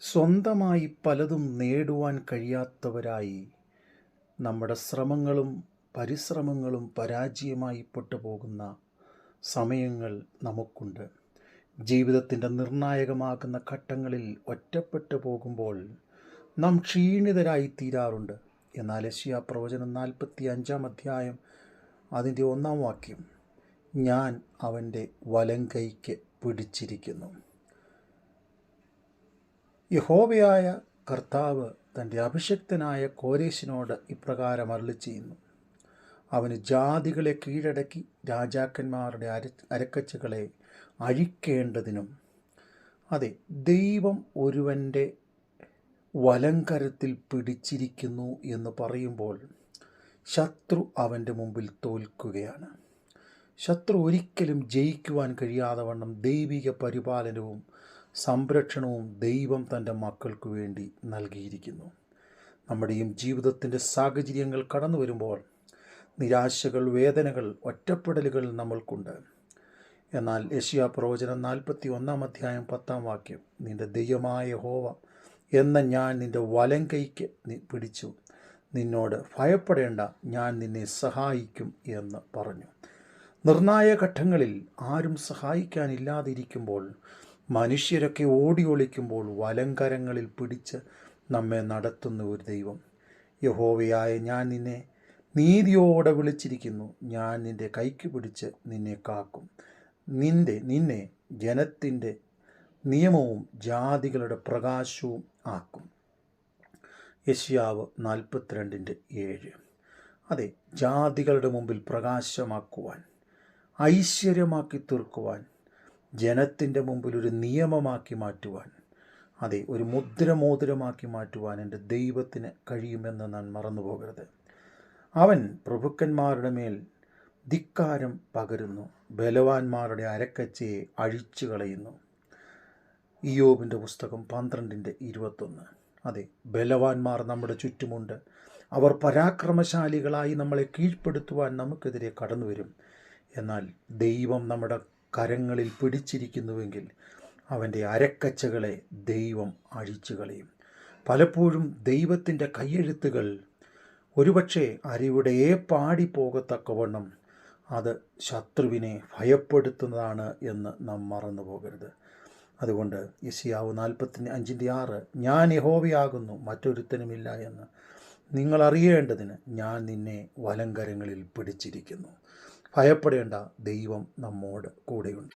സ്വന്തമായി പലതും നേടുവാൻ കഴിയാത്തവരായി നമ്മുടെ ശ്രമങ്ങളും പരിശ്രമങ്ങളും പരാജയമായി പെട്ടുപോകുന്ന സമയങ്ങൾ നമുക്കുണ്ട്. ജീവിതത്തിന്റെ നിർണായകമാകുന്ന ഘട്ടങ്ങളിൽ ഒറ്റപ്പെട്ടു പോകുമ്പോൾ നാം ക്ഷീണിതരായി തീരാറുണ്ട് എന്നാൽ യശ്യാ പ്രവചനം നാൽപ്പത്തി അഞ്ചാം അധ്യായം അതിന്റെ ഒന്നാം വാക്യം ഞാൻ അവന്റെ വലം കൈക്ക് പിടിച്ചിരിക്കുന്നു. യഹോവയായ കർത്താവ് തന്റെ അഭിഷക്തനായ കോരേശിനോട് ഇപ്രകാരം അരളി ചെയ്യുന്നു. അവന് ജാതികളെ കീഴടക്കി രാജാക്കന്മാരുടെ അര അരക്കച്ചുകളെ അഴിക്കേണ്ടതിനും അതെ ദൈവം ഒരുവന്റെ വലങ്കരത്തിൽ പിടിച്ചിരിക്കുന്നു എന്ന് പറയുമ്പോൾ ശത്രു അവന്റെ മുമ്പിൽ തോൽക്കുകയാണ്. ശത്രു ഒരിക്കലും ജയിക്കുവാൻ കഴിയാതെ വണ്ണം ദൈവിക പരിപാലനവും സംരക്ഷണവും ദൈവം തന്റെ മക്കൾക്ക് വേണ്ടി നൽകിയിരിക്കുന്നു. നമ്മുടെയും ജീവിതത്തിന്റെ സാഹചര്യങ്ങൾ കടന്നു വരുമ്പോൾ നിരാശകൾ വേദനകൾ ഒറ്റപ്പെടലുകൾ നമ്മൾക്കുണ്ട്. എന്നാൽ യഷ്യ പ്രവചനം നാൽപ്പത്തി ഒന്നാം അധ്യായം പത്താം വാക്യം നിന്റെ ദൈവമായ ഹോവ എന്ന ഞാൻ നിന്റെ വലം കൈക്ക് പിടിച്ചു. നിന്നോട് ഭയപ്പെടേണ്ട ഞാൻ നിന്നെ സഹായിക്കും എന്ന് പറഞ്ഞു. നിർണായ ഘട്ടങ്ങളിൽ ആരും സഹായിക്കാനില്ലാതിരിക്കുമ്പോൾ മനുഷ്യരൊക്കെ ഓടി ഒളിക്കുമ്പോൾ വലങ്കരങ്ങളിൽ പിടിച്ച് നമ്മെ നടത്തുന്ന ഒരു ദൈവം. യഹോവയായ ഞാൻ നിന്നെ നീതിയോടെ വിളിച്ചിരിക്കുന്നു. ഞാൻ നിന്റെ കൈക്ക് പിടിച്ച് നിന്നെ കാക്കും. നിന്റെ നിന്നെ ജനത്തിന്റെ നിയമവും ജാതികളുടെ പ്രകാശവും ആക്കും. യശ്യാവ് നാൽപ്പത്തിരണ്ടിന്റെ ഏഴ്. അതെ ജാതികളുടെ മുമ്പിൽ പ്രകാശമാക്കുവാൻ ഐശ്വര്യമാക്കി തീർക്കുവാൻ ജനത്തിന്റെ മുമ്പിൽ ഒരു നിയമമാക്കി മാറ്റുവാൻ അതെ ഒരു മുദ്രമോതിരമാക്കി മാറ്റുവാൻ എന്റെ ദൈവത്തിന് കഴിയുമെന്ന് ഞാൻ മറന്നു പോകരുത് അവൻ പ്രഭുക്കന്മാരുടെ മേൽ ധിക്കാരം പകരുന്നു ബലവാന്മാരുടെ അരക്കച്ചയെ അഴിച്ചു കളയുന്നു ഇയോബിന്റെ പുസ്തകം പന്ത്രണ്ടിന്റെ ഇരുപത്തൊന്ന്. അതെ ബലവാന്മാർ നമ്മുടെ ചുറ്റുമുണ്ട്. അവർ പരാക്രമശാലികളായി നമ്മളെ കീഴ്പ്പെടുത്തുവാൻ നമുക്കെതിരെ കടന്നു വരും എന്നാൽ ദൈവം നമ്മുടെ കരങ്ങളിൽ പിടിച്ചിരിക്കുന്നുവെങ്കിൽ അവന്റെ അരക്കച്ചകളെ ദൈവം അഴിച്ചു കളയും പലപ്പോഴും ദൈവത്തിന്റെ കയ്യെഴുത്തുകൾ ഒരുപക്ഷെ അരിയുടെ പാടിപ്പോകത്തക്കവണ്ണം അത് ശത്രുവിനെ ഭയപ്പെടുത്തുന്നതാണ് എന്ന് നാം മറന്നു പോകരുത്. അതുകൊണ്ട് യസിയാവ് നാൽപ്പത്തി അഞ്ചിന്റെ ആറ് ഞാൻ യഹോവയാകുന്നു മറ്റൊരുത്തനുമില്ല എന്ന്. നിങ്ങൾ അറിയേണ്ടതിന് ഞാൻ നിന്നെ വലങ്കരങ്ങളിൽ പിടിച്ചിരിക്കുന്നു. ഭയപ്പെടേണ്ട ദൈവം നമ്മോട് കൂടെയുണ്ട്.